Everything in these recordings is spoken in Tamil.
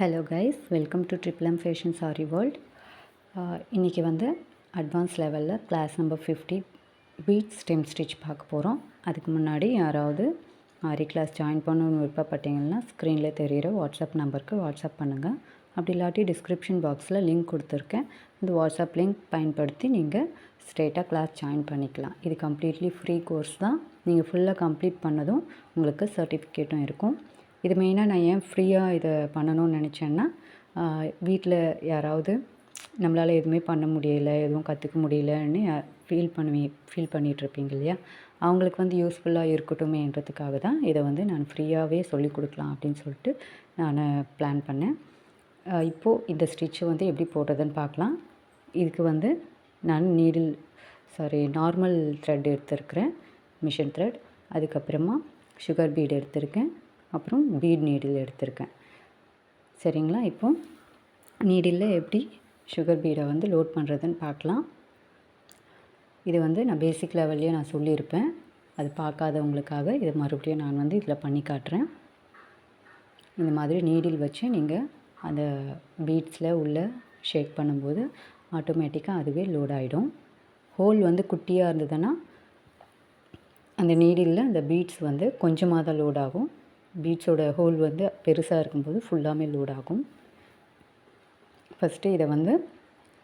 Hello guys welcome to triple M fashion sari world இன்றைக்கி வந்து அட்வான்ஸ் லெவலில் class number fifty bead stem stitch பார்க்க போகிறோம் அதுக்கு முன்னாடி யாராவது ஆரி கிளாஸ் ஜாயின் பண்ணணும்னு விருப்பப்பட்டீங்கன்னா ஸ்க்ரீனில் தெரிகிற வாட்ஸ்அப் நம்பருக்கு வாட்ஸ்அப் பண்ணுங்கள் அப்படி இல்லாட்டி டிஸ்கிரிப்ஷன் பாக்ஸில் லிங்க் கொடுத்துருக்கேன். இந்த வாட்ஸ்அப் லிங்க் பயன்படுத்தி நீங்கள் ஸ்ட்ரெயிட்டாக கிளாஸ் ஜாயின் பண்ணிக்கலாம். இது கம்ப்ளீட்லி ஃப்ரீ கோர்ஸ் தான். நீங்கள் ஃபுல்லாக கம்ப்ளீட் பண்ணதும் உங்களுக்கு சர்டிஃபிகேட்டும் இருக்கும். இது மெயினாக நான் ஏன் ஃப்ரீயாக இதை பண்ணணும்னு நினச்சேன்னா வீட்டில் யாராவது நம்மளால் எதுவுமே பண்ண முடியல எதுவும் கற்றுக்க முடியலன்னு ஃபீல் பண்ணுவீ ஃபீல் பண்ணிகிட்ருப்பீங்க இல்லையா? அவங்களுக்கு வந்து யூஸ்ஃபுல்லாக இருக்கட்டுமேன்றதுக்காக தான் இதை வந்து நான் ஃப்ரீயாகவே சொல்லிக் கொடுக்கலாம் அப்படின்னு சொல்லிட்டு நான் பிளான் பண்ணேன். இப்போது இந்த ஸ்டிச்சை வந்து எப்படி போடுறதுன்னு பார்க்கலாம். இதுக்கு வந்து நான் நீடில் சாரி நார்மல் த்ரெட் எடுத்திருக்கிறேன் மிஷின் த்ரெட் அதுக்கப்புறமா சுகர் பீடு எடுத்திருக்கேன். அப்புறம் பீட் நீடில் எடுத்திருக்கேன். சரிங்களா? இப்போது நீடில் எப்படி சுகர் பீடை வந்து லோட் பண்ணுறதுன்னு பார்க்கலாம். இது வந்து நான் பேசிக் லெவல்லையே நான் சொல்லியிருப்பேன். அது பார்க்காதவங்களுக்காக இதை மறுபடியும் நான் வந்து இதில் பண்ணி காட்டுறேன். இந்த மாதிரி நீடில் வச்சு நீங்கள் அந்த பீட்ஸில் உள்ள ஷேக் பண்ணும்போது ஆட்டோமேட்டிக்காக அதுவே லோட் ஆகிடும் ஹோல் வந்து குட்டியாக இருந்ததுன்னா அந்த நீடிலில் அந்த பீட்ஸ் வந்து கொஞ்சமாக தான் லோட் ஆகும். பீட்ஸோட ஹோல் வந்து பெருசாக இருக்கும்போது ஃபுல்லாமே லோட் ஆகும் ஃபஸ்ட்டு இதை வந்து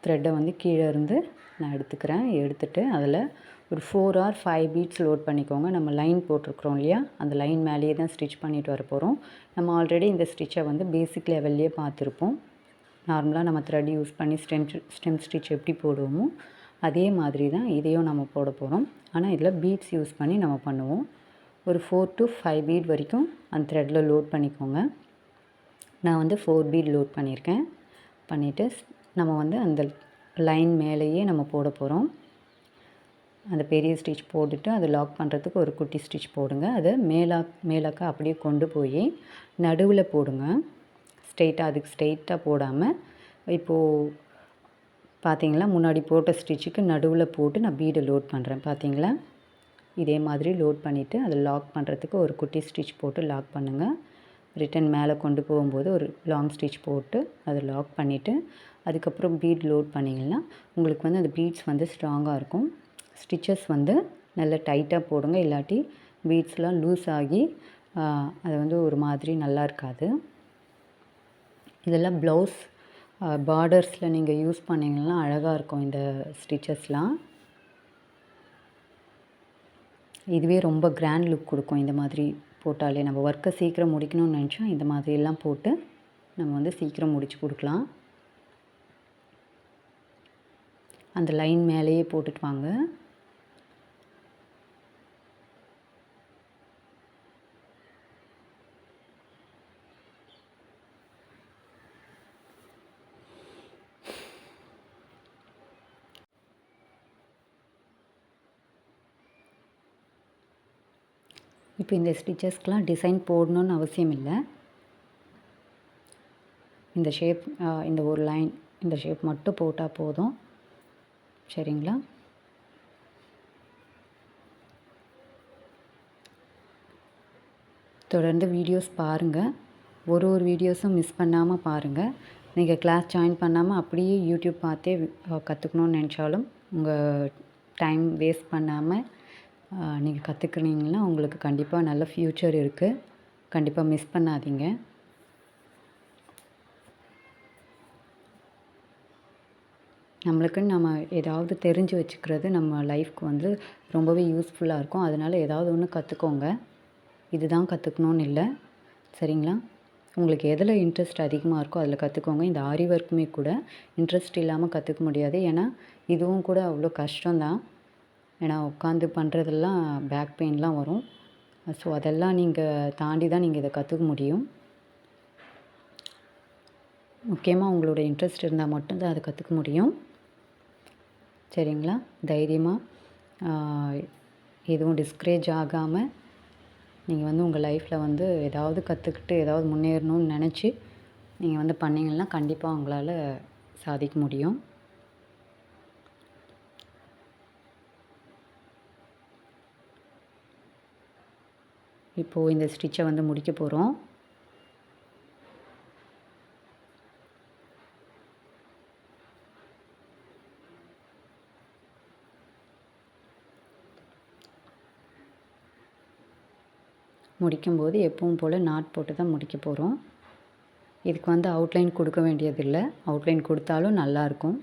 த்ரெட்டை வந்து கீழே இருந்து நான் எடுத்துக்கிறேன். எடுத்துகிட்டு அதில் ஒரு four or five beads load பண்ணிக்கோங்க. நம்ம லைன் போட்டிருக்கிறோம் இல்லையா? அந்த லைன் மேலேயே தான் ஸ்டிச் பண்ணிட்டு வர போகிறோம் நம்ம ஆல்ரெடி இந்த ஸ்டிச்சை வந்து பேசிக் லெவல்லையே பார்த்துருப்போம். நார்மலாக நம்ம த்ரெட் யூஸ் பண்ணி ஸ்டெம் ஸ்டெம் ஸ்டிச் எப்படி போடுவோமோ அதே மாதிரி தான் இதையும் நம்ம போட போகிறோம் ஆனால் இதில் பீட்ஸ் யூஸ் பண்ணி நம்ம பண்ணுவோம். ஒரு ஃபோர் டு ஃபைவ் பீட் வரைக்கும் அந்த த்ரெட்டில் லோட் பண்ணிக்கோங்க. நான் வந்து ஃபோர் பீட் லோட் பண்ணியிருக்கேன். பண்ணிவிட்டு நம்ம வந்து அந்த லைன் மேலேயே நம்ம போட போகிறோம் அந்த பெரிய ஸ்டிச் போட்டுட்டு அதை லாக் பண்ணுறதுக்கு ஒரு குட்டி ஸ்டிச் போடுங்க. அதை மேலா மேலாக்க அப்படியே கொண்டு போய் நடுவில் போடுங்க. ஸ்ட்ரெயிட்டாக அதுக்கு ஸ்ட்ரெயிட்டாக போடாமல் இப்போது பார்த்தீங்களா முன்னாடி போட்ட ஸ்டிச்சுக்கு நடுவில் போட்டு நான் பீடை லோட் பண்ணுறேன் பார்த்தீங்களா இதே மாதிரி லோட் பண்ணிவிட்டு அதை லாக் பண்ணுறதுக்கு ஒரு குட்டி ஸ்டிச் போட்டு லாக் பண்ணுங்கள் ரிட்டன் மேலே கொண்டு போகும்போது ஒரு லாங் ஸ்டிச் போட்டு அதை லாக் பண்ணிவிட்டு அதுக்கப்புறம் பீட் லோட் பண்ணிங்கன்னா உங்களுக்கு வந்து அந்த பீட்ஸ் வந்து ஸ்ட்ராங்காக இருக்கும். ஸ்டிச்சஸ் வந்து நல்லா டைட்டாக போடுங்க. இல்லாட்டி பீட்ஸ்லாம் லூஸ் ஆகி அது வந்து ஒரு மாதிரி நல்லா இருக்காது. இதெல்லாம் ப்ளவுஸ் பார்டர்ஸில் நீங்கள் யூஸ் பண்ணிங்கன்னா அழகாக இருக்கும் இந்த ஸ்டிச்சஸ்லாம் இதுவே ரொம்ப கிராண்ட் லுக் கொடுக்கும். இந்த மாதிரி போட்டாலே நம்ம ஒர்க்கை சீக்கிரம் முடிக்கணும்னு நினச்சா இந்த மாதிரியெல்லாம் போட்டு நம்ம வந்து சீக்கிரம் முடித்து கொடுக்கலாம். அந்த லைன் மேலேயே போட்டுட்டு வாங்க. இப்போ இந்த ஸ்டிச்சஸ்க்கெலாம் டிசைன் போடணுன்னு அவசியம் இல்லை. இந்த ஷேப் இந்த ஒரு லைன் இந்த ஷேப் மட்டும் போட்டால் போதும். சரிங்களா? தொடர்ந்து வீடியோஸ் பாருங்கள் ஒரு ஒரு வீடியோஸும் மிஸ் பண்ணாமல் பாருங்கள் நீங்கள் கிளாஸ் ஜாயின் பண்ணாமல் அப்படியே யூடியூப் பார்த்தே கற்றுக்கணுன்னு நினச்சாலும் உங்கள் டைம் வேஸ்ட் பண்ணாமல் நீங்கள் கற்றுக்குனீங்கன்னா உங்களுக்கு கண்டிப்பாக நல்ல ஃப்யூச்சர் இருக்குது கண்டிப்பாக மிஸ் பண்ணாதீங்க. நம்மளுக்குன்னு நம்ம ஏதாவது தெரிஞ்சு வச்சுக்கிறது நம்ம லைஃப்க்கு வந்து ரொம்பவே யூஸ்ஃபுல்லாக இருக்கும். அதனால் ஏதாவது ஒன்று கற்றுக்கோங்க இதுதான் கற்றுக்கணுன்னு இல்லை. சரிங்களா? உங்களுக்கு எதில் இன்ட்ரெஸ்ட் அதிகமாக இருக்கோ அதில் கற்றுக்கோங்க இந்த ஆரி ஒர்க்குமே கூட இன்ட்ரெஸ்ட் இல்லாமல் கற்றுக்க முடியாது. ஏன்னா இதுவும் கூட அவ்வளோ கஷ்டம்தான். ஏன்னா உட்காந்து பண்ணுறதெல்லாம் பேக் பெயின்லாம் வரும். ஸோ அதெல்லாம் நீங்கள் தாண்டி தான் நீங்கள் இதை கற்றுக்க முடியும். முக்கியமாக உங்களோட இன்ட்ரெஸ்ட் இருந்தால் மட்டும்தான் அதை கற்றுக்க முடியும். சரிங்களா? தைரியமாக எதுவும் டிஸ்கரேஜ் ஆகாமல் நீங்கள் வந்து உங்கள் லைஃப்பில் வந்து ஏதாவது கற்றுக்கிட்டு ஏதாவது முன்னேறணும்னு நினச்சி நீங்கள் வந்து பண்ணிங்கன்னா கண்டிப்பாக உங்களால் சாதிக்க முடியும். இப்போது இந்த ஸ்டிச்சை வந்து முடிக்க போகிறோம் முடிக்கும்போது எப்பவும் போல் நாட் போட்டு தான் முடிக்க போகிறோம் இதுக்கு வந்து அவுட்லைன் கொடுக்க வேண்டியதில்லை. அவுட்லைன் கொடுத்தாலும் நல்லாயிருக்கும்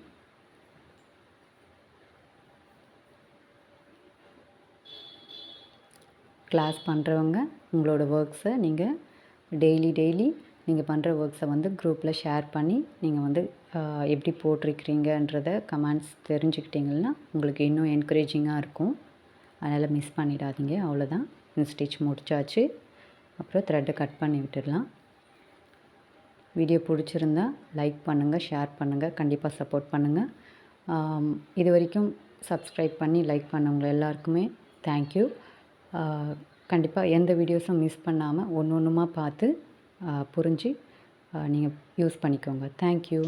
கிளாஸ் பண்ணுறவங்க உங்களோட ஒர்க்ஸை நீங்கள் டெய்லி டெய்லி நீங்கள் பண்ணுற ஒர்க்ஸை வந்து குரூப்பில் ஷேர் பண்ணி நீங்கள் வந்து எப்படி போட்டிருக்கிறீங்கன்றத கமெண்ட்ஸ் தெரிஞ்சுக்கிட்டிங்கன்னா உங்களுக்கு இன்னும் என்கரேஜிங்காக இருக்கும். அதனால் மிஸ் பண்ணிடாதீங்க அவ்வளோதான் இந்த ஸ்டிச் முடிச்சாச்சு. அப்புறம் த்ரெட்டை கட் பண்ணி விட்டுடலாம். வீடியோ பிடிச்சிருந்தா லைக் பண்ணுங்கள் ஷேர் பண்ணுங்கள் கண்டிப்பாக சப்போர்ட் பண்ணுங்கள் இது வரைக்கும் சப்ஸ்கிரைப் பண்ணி லைக் பண்ணவங்க எல்லாருக்குமே தேங்க்யூ கண்டிப்பாக எந்த வீடியோஸும் மிஸ் பண்ணாமல் ஒன்று ஒன்றுமா பார்த்து புரிஞ்சு நீங்கள் யூஸ் பண்ணிக்கோங்க. தேங்க்யூ